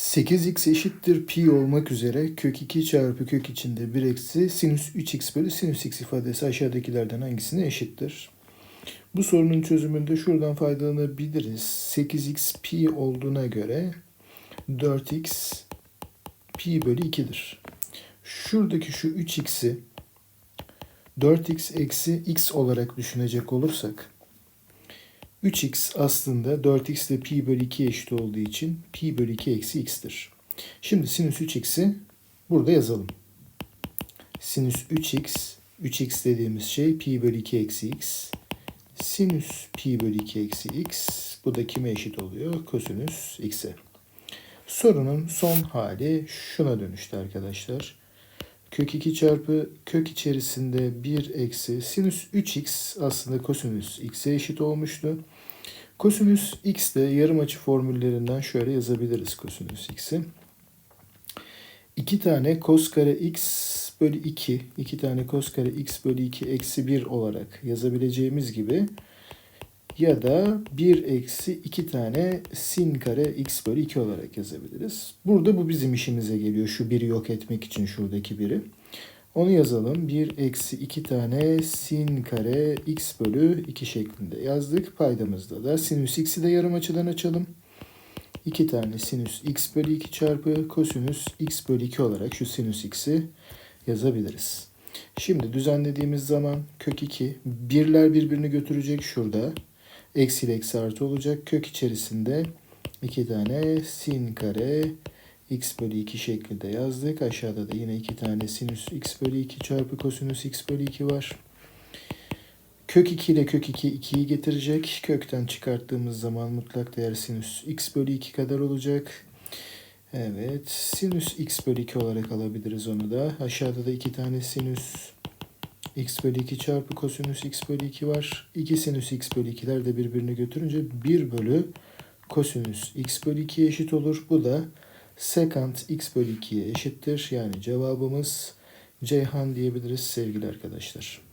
8x eşittir pi olmak üzere kök 2 çarpı kök içinde 1 eksi sinüs 3x bölü sinüs x ifadesi aşağıdakilerden hangisine eşittir? Bu sorunun çözümünde şuradan faydalanabiliriz. 8x pi olduğuna göre 4x pi bölü 2'dir. Şuradaki şu 3x'i 4x eksi x olarak düşünecek olursak 3x aslında 4x ile pi bölü 2 eşit olduğu için pi bölü 2 eksi x'tir. Şimdi sinüs 3x'i burada yazalım. Sinüs 3x, 3x dediğimiz şey pi bölü 2 eksi x. Sinüs pi bölü 2 eksi x. Bu da kime eşit oluyor? Kosinüs x'e. Sorunun son hali şuna dönüştü arkadaşlar. Kök 2 çarpı kök içerisinde 1 eksi sinüs 3x aslında kosinüs x'e eşit olmuştu. Kosinüs x de yarım açı formüllerinden şöyle yazabiliriz kosinüs x'i. 2 tane kos kare x bölü 2, 2 tane kos kare x bölü 2 eksi 1 olarak yazabileceğimiz gibi ya da 1 eksi 2 tane sin kare x bölü 2 olarak yazabiliriz. Burada bu bizim işimize geliyor. Şu 1'i yok etmek için şuradaki 1'i. Onu yazalım. 1 eksi 2 tane sin kare x bölü 2 şeklinde yazdık. Paydamızda da sinüs x'i de yarım açıdan açalım. 2 tane sinüs x bölü 2 çarpı kosinüs x bölü 2 olarak şu sinüs x'i yazabiliriz. Şimdi düzenlediğimiz zaman kök 2 birler birbirini götürecek şurada. Eksi ile eksi artı olacak. Kök içerisinde 2 tane sin kare x bölü 2 şeklinde yazdık. Aşağıda da yine 2 tane sinüs x bölü 2 çarpı kosinüs x bölü 2 var. Kök 2 ile kök 2 2'yi getirecek. Kökten çıkarttığımız zaman mutlak değer sinüs x bölü 2 kadar olacak. Evet sinüs x bölü 2 olarak alabiliriz onu da. Aşağıda da 2 tane sinüs x bölü 2 çarpı kosinüs x bölü 2 var. 2 sinüs x bölü 2'ler de birbirini götürünce 1 bölü kosinüs x bölü 2'ye eşit olur. Bu da sekant x bölü 2'ye eşittir. Yani cevabımız Ceyhan diyebiliriz sevgili arkadaşlar.